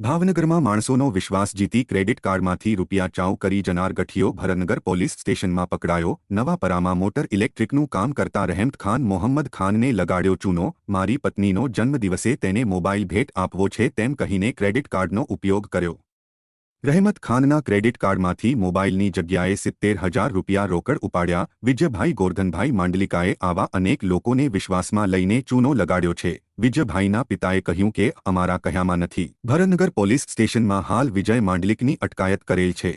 ભાવનગરમાં માણસોનો વિશ્વાસ જીતી ક્રેડિટ કાર્ડમાંથી રૂપિયા ચાઉ કરી જનાર ગઠિયો ભરતનગર પોલીસ સ્ટેશનમાં પકડાયો. નવાપરામાં મોટર ઇલેક્ટ્રિકનું કામ કરતા રહેમત ખાન મોહમ્મદ ખાનને લગાડ્યો ચૂનો. મારી પત્નીનો જન્મદિવસે તેને મોબાઈલ ભેટ આપવો છે તેમ કહીને ક્રેડિટ કાર્ડનો ઉપયોગ કર્યો. રહેમત ખાનના ક્રેડિટ કાર્ડમાંથી મોબાઈલની જગ્યાએ સિત્તેર હજાર રૂપિયા રોકડ ઉપાડ્યા. વિજયભાઈ ગોરધનભાઈ માંડલિકાએ આવા અનેક લોકોને વિશ્વાસમાં લઈને ચૂનો લગાડ્યો છે. વિજયભાઈના પિતાએ કહ્યું કે, અમારા કહ્યામાં નથી. ભરતનગર પોલીસ સ્ટેશનમાં હાલ વિજય માંડલિકની અટકાયત કરેલ છે.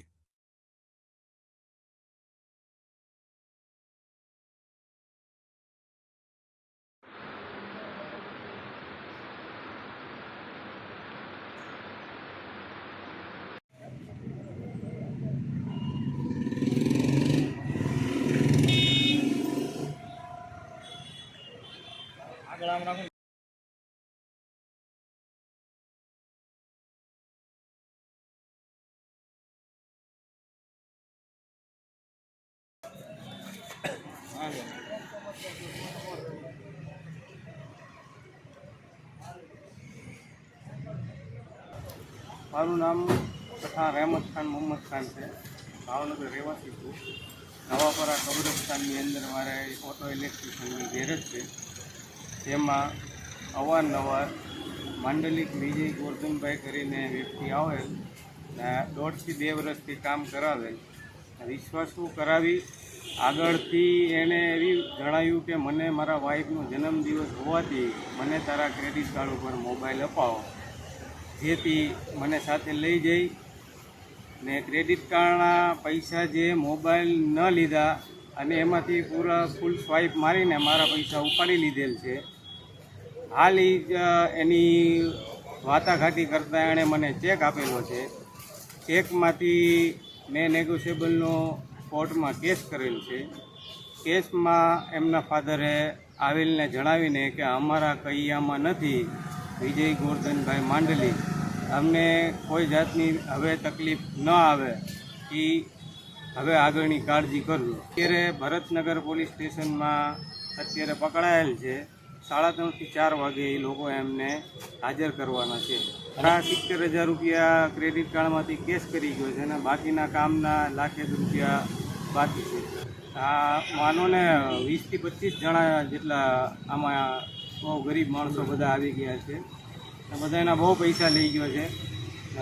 મારું નામ તથા રહેમત ખાન મોહમ્મદ ખાન છે. ભાવનગર રહેવાસી છું. નવાપરા કબ્રસ્તાનની અંદર મારે ઓટો ઇલેક્ટ્રિશિયનની ગેરેજ છે. જેમાં અવારનવાર માંડલિક વિજય ગોરધનભાઈ કરીને વ્યક્તિ આવે ને દોઢથી બે વર્ષથી કામ કરાવે. વિશ્વાસુ કરાવી આગળથી એણે એવી જણાવ્યું કે, મને મારા વાઈફનો જન્મદિવસ હોવાથી મને તારા ક્રેડિટ કાર્ડ ઉપર મોબાઈલ અપાવો. જેથી મને સાથે લઈ જઈ ને ક્રેડિટ કાર્ડના પૈસા જે મોબાઈલ ન લીધા અને એમાંથી પૂરા ફૂલ સ્વાઇપ મારીને મારા પૈસા ઉપાડી લીધેલ છે. હાલ એની વાટાઘાટી કરતાં એણે મને ચેક આપેલો છે. ચેકમાંથી મેં નેગોશિયેબલનો કોર્ટમાં કેસ કરેલ છે. કેસમાં એમના ફાધરે આવેલને જણાવીને કે અમારા કૈયામાં નથી, વિજય ગોરધનભાઈ માંડલી. અમને કોઈ જાતની હવે તકલીફ ન આવે એ હવે આગળની કાળજી કરજો અત્યારે ભરતનગર પોલીસ સ્ટેશનમાં અત્યારે પકડાયેલ છે. સાડા ત્રણથી ચાર વાગે એ લોકો એમને હાજર કરવાના છે. આ સિત્તેર હજાર રૂપિયા ક્રેડિટ કાર્ડમાંથી કેશ કરી ગયો છે અને બાકીના કામના લાખેક રૂપિયા બાકી છે. આ માનો ને વીસથી પચીસ જણા જેટલા આમાં બહુ ગરીબ માણસો બધા આવી ગયા છે. બધા એના બહુ પૈસા લઈ ગયો છે.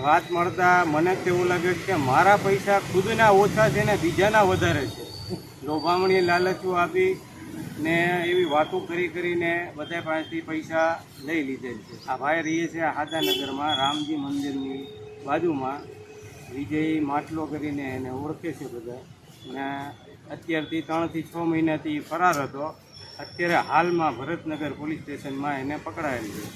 વાત મળતા મને તેવું લાગે કે મારા પૈસા ખુદના ઓછા છે ને બીજાના વધારે છે. લોભામણી લાલચો આપી ને એવી વાતો કરી કરીને બધા પાસેથી પૈસા લઈ લીધેલ છે. આ ભાઈ રહીએ છે હાદાનગરમાં, રામજી મંદિરની બાજુમાં. વિજય માટલો કરીને એને ઓળખે છે બધા. ને અત્યારથી ત્રણથી છ મહિનાથી ફરાર હતો. અત્યારે હાલમાં ભરતનગર પોલીસ સ્ટેશનમાં એને પકડાયેલ છે.